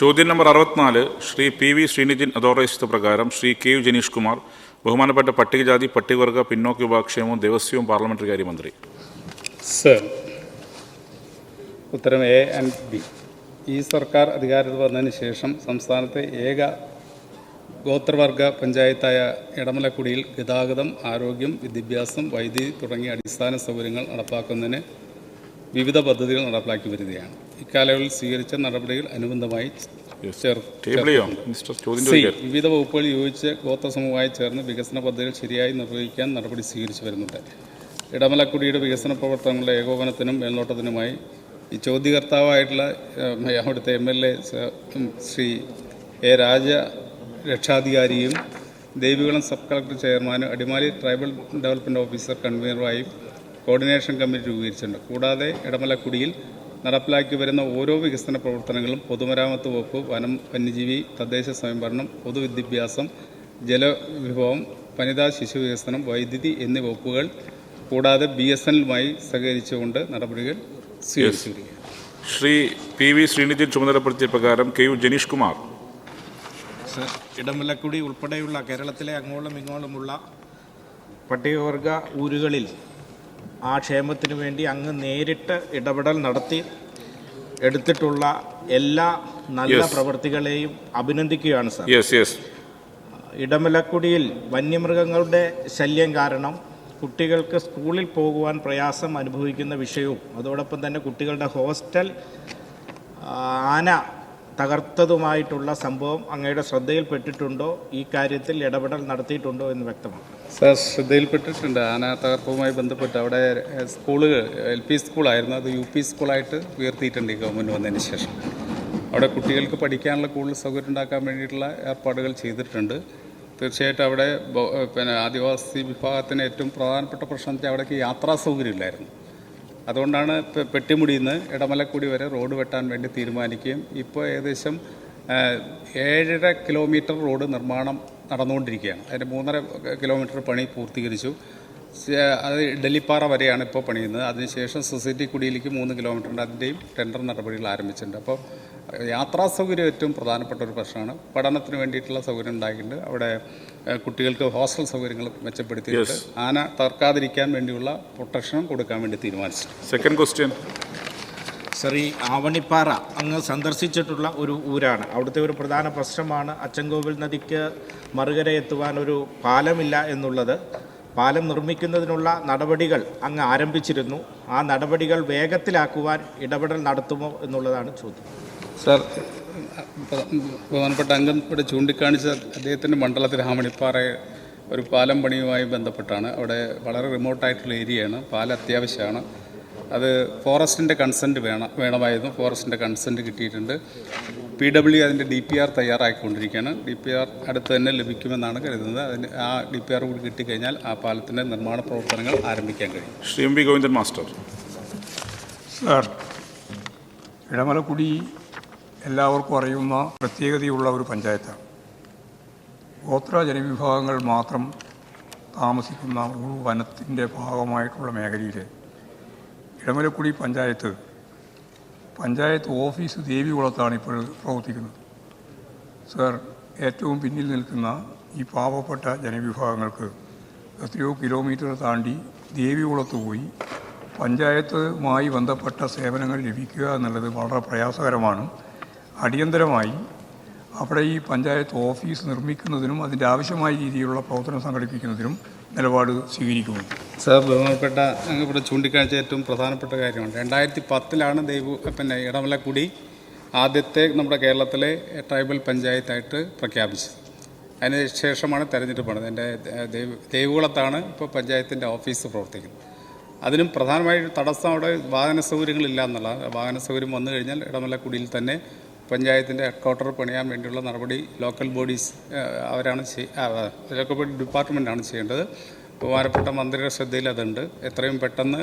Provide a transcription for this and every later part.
ചോദ്യം നമ്പർ അറുപത്തിനാല് Shri P V Sreenidhin authorised പ്രകാരം ശ്രീ കെ യു ജനീഷ് കുമാർ ബഹുമാനപ്പെട്ട പട്ടികജാതി പട്ടികവർഗ പിന്നോക്ക വിഭാഗക്ഷേമവും ദേവസ്വവും പാർലമെന്ററി കാര്യമന്ത്രി. സർ ഉത്തരം എ ആൻഡ് ബി. ഈ സർക്കാർ അധികാരത്തിൽ വന്നതിന് ശേഷം സംസ്ഥാനത്തെ ഏക ഗോത്രവർഗ പഞ്ചായത്തായ ഇടമലക്കുടിയിൽ ഗതാഗതം ആരോഗ്യം വിദ്യാഭ്യാസം വൈദ്യുതി തുടങ്ങിയ അടിസ്ഥാന സൗകര്യങ്ങൾ നടപ്പാക്കുന്നതിന് വിവിധ പദ്ധതികൾ നടപ്പിലാക്കി വരികയാണ്. ഇക്കാലയളവിൽ സ്വീകരിച്ച നടപടികൾ അനുബന്ധമായി വിവിധ വകുപ്പുകൾ യോജിച്ച് ഗോത്ര സമൂഹമായി ചേർന്ന് വികസന പദ്ധതികൾ ശരിയായി നിർവഹിക്കാൻ നടപടി സ്വീകരിച്ചു വരുന്നുണ്ട്. ഇടമലക്കുടിയുടെ വികസന പ്രവർത്തനങ്ങളുടെ ഏകോപനത്തിനും മേൽനോട്ടത്തിനുമായി ഈ ചോദ്യകർത്താവായിട്ടുള്ള അവിടുത്തെ M L A Shri A Raja രക്ഷാധികാരിയും Devikulam sub collector ചെയർമാനും അടിമാലി ട്രൈബൽ ഡെവലപ്മെന്റ് ഓഫീസർ കൺവീനറുമായും കോർഡിനേഷൻ കമ്മിറ്റി രൂപീകരിച്ചിട്ടുണ്ട്. കൂടാതെ ഇടമലക്കുടിയിൽ നടപ്പിലാക്കി വരുന്ന ഓരോ വികസന പ്രവർത്തനങ്ങളും പൊതുമരാമത്ത് വകുപ്പ് വനം വന്യജീവി തദ്ദേശ സ്വയംഭരണം പൊതുവിദ്യാഭ്യാസം ജലവിഭവം വനിതാ ശിശു വികസനം വൈദ്യുതി എന്നീ വകുപ്പുകൾ കൂടാതെ ബി എസ് എല്ലുമായി സഹകരിച്ചുകൊണ്ട് നടപടികൾ സ്വീകരിച്ചിരിക്കുക ശ്രീ പി വി ശ്രീനിധിൻ ചുമതലപ്പെടുത്തിയ പ്രകാരം കെ യു ജനീഷ് കുമാർ. ഇടമുലക്കുടി ഇടമലക്കുടി ഉൾപ്പെടെയുള്ള കേരളത്തിലെ അങ്ങോളം ഇങ്ങോളമുള്ള പട്ടികവർഗ ഊരുകളിൽ ആ ക്ഷേമത്തിന് വേണ്ടി അങ്ങ് നേരിട്ട് ഇടപെടൽ നടത്തി എടുത്തിട്ടുള്ള എല്ലാ നല്ല. പ്രവൃത്തികളെയും അഭിനന്ദിക്കുകയാണ് സാർ യെസ് യെസ് ഇടമലക്കുടിയിൽ വന്യമൃഗങ്ങളുടെ ശല്യം കാരണം കുട്ടികൾക്ക് സ്കൂളിൽ പോകുവാൻ പ്രയാസം അനുഭവിക്കുന്ന വിഷയവും അതോടൊപ്പം തന്നെ കുട്ടികളുടെ ഹോസ്റ്റൽ ആന തകർത്തതുമായിട്ടുള്ള സംഭവം അങ്ങയുടെ ശ്രദ്ധയിൽപ്പെട്ടിട്ടുണ്ടോ ഈ കാര്യത്തിൽ ഇടപെടൽ നടത്തിയിട്ടുണ്ടോ എന്ന് വ്യക്തമാണ് സർ ശ്രദ്ധയിൽപ്പെട്ടിട്ടുണ്ട് ആന തകർപ്പുമായി ബന്ധപ്പെട്ട് അവിടെ സ്കൂളുകൾ എൽ പി സ്കൂളായിരുന്നു. അത് യു പി സ്കൂളായിട്ട് ഉയർത്തിയിട്ടുണ്ട് ഈ ഗവൺമെന്റ് വന്നതിന് ശേഷം. അവിടെ കുട്ടികൾക്ക് പഠിക്കാനുള്ള കൂടുതൽ സൗകര്യം ഉണ്ടാക്കാൻ വേണ്ടിയിട്ടുള്ള ഏർപ്പാടുകൾ ചെയ്തിട്ടുണ്ട്. തീർച്ചയായിട്ടും അവിടെ പിന്നെ ആദിവാസി വിഭാഗത്തിന് ഏറ്റവും പ്രധാനപ്പെട്ട പ്രശ്നം വെച്ചാൽ അവിടേക്ക് യാത്രാ സൗകര്യം ഇല്ലായിരുന്നു. അതുകൊണ്ടാണ് ഇപ്പോൾ നിന്ന് ഇടമലക്കുടി വരെ റോഡ് വെട്ടാൻ വേണ്ടി തീരുമാനിക്കുകയും ഇപ്പോൾ ഏകദേശം ഏഴര കിലോമീറ്റർ റോഡ് നിർമ്മാണം നടന്നുകൊണ്ടിരിക്കുകയാണ്. അതിന്റെ മൂന്നര കിലോമീറ്റർ പണി പൂർത്തീകരിച്ചു. അത് ഡൽഹിപ്പാറ വരെയാണ് ഇപ്പോൾ പണിയുന്നത്. അതിനുശേഷം സൊസൈറ്റി കുടിയിലേക്ക് മൂന്ന് കിലോമീറ്ററിന്റെ അതിന്റെയും ടെൻഡർ നടപടികൾ ആരംഭിച്ചിട്ടുണ്ട്. അപ്പോൾ യാത്രാ സൗകര്യം ഏറ്റവും പ്രധാനപ്പെട്ട ഒരു പ്രശ്നമാണ്. പഠനത്തിന് വേണ്ടിയിട്ടുള്ള സൗകര്യം ഉണ്ടാക്കിയിട്ടുണ്ട് അവിടെ കുട്ടികൾക്ക് ഹോസ്റ്റൽ സൗകര്യങ്ങൾ മെച്ചപ്പെടുത്തിയിട്ട് ആന തകർക്കാതിരിക്കാൻ വേണ്ടിയുള്ള പ്രൊട്ടക്ഷനും കൊടുക്കാൻ വേണ്ടി തീരുമാനിച്ചു സെക്കൻഡ് ക്വസ്റ്റ്യൻ സർ ഈ ആവണിപ്പാറ അങ്ങ് സന്ദർശിച്ചിട്ടുള്ള ഒരു ഊരാണ്. അവിടുത്തെ ഒരു പ്രധാന പ്രശ്നമാണ് അച്ചൻകോവിൽ നദിക്ക് മറുകര എത്തുവാൻ ഒരു പാലമില്ല എന്നുള്ളത്. പാലം നിർമ്മിക്കുന്നതിനുള്ള നടപടികൾ അങ്ങ് ആരംഭിച്ചിരുന്നു. ആ നടപടികൾ വേഗത്തിലാക്കുവാൻ ഇടപെടൽ നടത്തുമോ എന്നുള്ളതാണ് ചോദ്യം. സാർ ബഹുമാനപ്പെട്ട അംഗം ഇവിടെ ചൂണ്ടിക്കാണിച്ച അദ്ദേഹത്തിന്റെ മണ്ഡലത്തിൽ ഹാമണിപ്പാറ ഒരു പാലം പണിയുമായി ബന്ധപ്പെട്ടാണ്. അവിടെ വളരെ റിമോട്ടായിട്ടുള്ള ഏരിയയാണ് പാലം അത്യാവശ്യമാണ്. അത് ഫോറസ്റ്റിന്റെ കൺസെന്റ് വേണം വേണമായിരുന്നു. ഫോറസ്റ്റിന്റെ കൺസെന്റ് കിട്ടിയിട്ടുണ്ട്. പി ഡബ്ല്യു അതിന്റെ ഡി പി ആർ തയ്യാറാക്കിക്കൊണ്ടിരിക്കുകയാണ് ഡി പി ആർ അടുത്ത് തന്നെ ലഭിക്കുമെന്നാണ് കരുതുന്നത്. അതിന് ആ ഡി പി ആർ കൂടി കിട്ടിക്കഴിഞ്ഞാൽ ആ പാലത്തിന്റെ നിർമ്മാണ പ്രവർത്തനങ്ങൾ ആരംഭിക്കാൻ കഴിയും. Shri M V Govindan master. Sir Edamalakkudy എല്ലാവർക്കും അറിയുന്ന പ്രത്യേകതയുള്ള ഒരു പഞ്ചായത്താണ്. ഗോത്ര ജനവിഭാഗങ്ങൾ മാത്രം താമസിക്കുന്ന ഒരു വനത്തിന്റെ ഭാഗമായിട്ടുള്ള മേഖലയിൽ ഇടമലക്കുടി പഞ്ചായത്ത് പഞ്ചായത്ത് ഓഫീസ് ദേവികുളത്താണ് ഇപ്പോൾ പ്രവർത്തിക്കുന്നത്. സർ ഏറ്റവും പിന്നിൽ നിൽക്കുന്ന ഈ പാവപ്പെട്ട ജനവിഭാഗങ്ങൾക്ക് എത്രയോ കിലോമീറ്റർ താണ്ടി ദേവികുളത്ത് പോയി പഞ്ചായത്തുമായി ബന്ധപ്പെട്ട സേവനങ്ങൾ ലഭിക്കുക എന്നുള്ളത് വളരെ പ്രയാസകരമാണ്. അടിയന്തരമായി അവിടെ ഈ പഞ്ചായത്ത് ഓഫീസ് നിർമ്മിക്കുന്നതിനും അതിന്റെ ആവശ്യമായ രീതിയിലുള്ള പ്രവർത്തനം സംഘടിപ്പിക്കുന്നതിനും നിലപാട് സ്വീകരിക്കുന്നു. സാർ ബഹുമാനപ്പെട്ട ഇവിടെ ചൂണ്ടിക്കാഴ്ച ഏറ്റവും പ്രധാനപ്പെട്ട കാര്യമാണ്. രണ്ടായിരത്തി പത്തിലാണ് ദൈവ പിന്നെ ഇടമലക്കുടി ആദ്യത്തെ നമ്മുടെ കേരളത്തിലെ ട്രൈബൽ പഞ്ചായത്തായിട്ട് പ്രഖ്യാപിച്ചത്. അതിന് ശേഷമാണ് തെരഞ്ഞെടുപ്പ് നടന്നത്. എന്റെ ദൈവ ദൈവകുളത്താണ് ഇപ്പോൾ പഞ്ചായത്തിന്റെ ഓഫീസ് പ്രവർത്തിക്കുന്നത്. അതിനും പ്രധാനമായിട്ട് തടസ്സം അവിടെ വാഹന സൗകര്യങ്ങളില്ല എന്നുള്ളതാണ്. വാഹന സൗകര്യം വന്നു കഴിഞ്ഞാൽ ഇടമലക്കുടിയിൽ തന്നെ പഞ്ചായത്തിന്റെ ഹെഡ് ക്വാർട്ടർ പണിയാൻ വേണ്ടിയുള്ള നടപടി ലോക്കൽ ബോഡീസ് അവരാണ് ലോക്കൽ ബോഡി ഡിപ്പാർട്ട്മെന്റാണ് ചെയ്യേണ്ടത്. ബഹുമാനപ്പെട്ട മന്ത്രിയുടെ ശ്രദ്ധയിൽ അതുണ്ട്. എത്രയും പെട്ടെന്ന്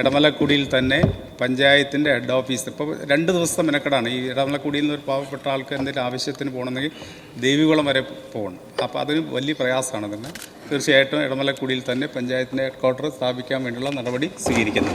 ഇടമലക്കുടിയിൽ തന്നെ പഞ്ചായത്തിന്റെ ഹെഡ് ഓഫീസ് ഇപ്പോൾ രണ്ട് ദിവസത്തെ മെനക്കെടാണ്. ഈ ഇടമലക്കുടിയിൽ നിന്ന് ഒരു പാവപ്പെട്ട ആൾക്ക് എന്തെങ്കിലും ആവശ്യത്തിന് പോകണമെങ്കിൽ ദേവികുളം വരെ പോകണം. അപ്പോൾ അതിന് വലിയ പ്രയാസമാണ് തന്നെ. തീർച്ചയായിട്ടും ഇടമലക്കുടിയിൽ തന്നെ പഞ്ചായത്തിന്റെ ഹെഡ് ക്വാർട്ടർ സ്ഥാപിക്കാൻ വേണ്ടിയുള്ള നടപടി സ്വീകരിക്കുന്നു.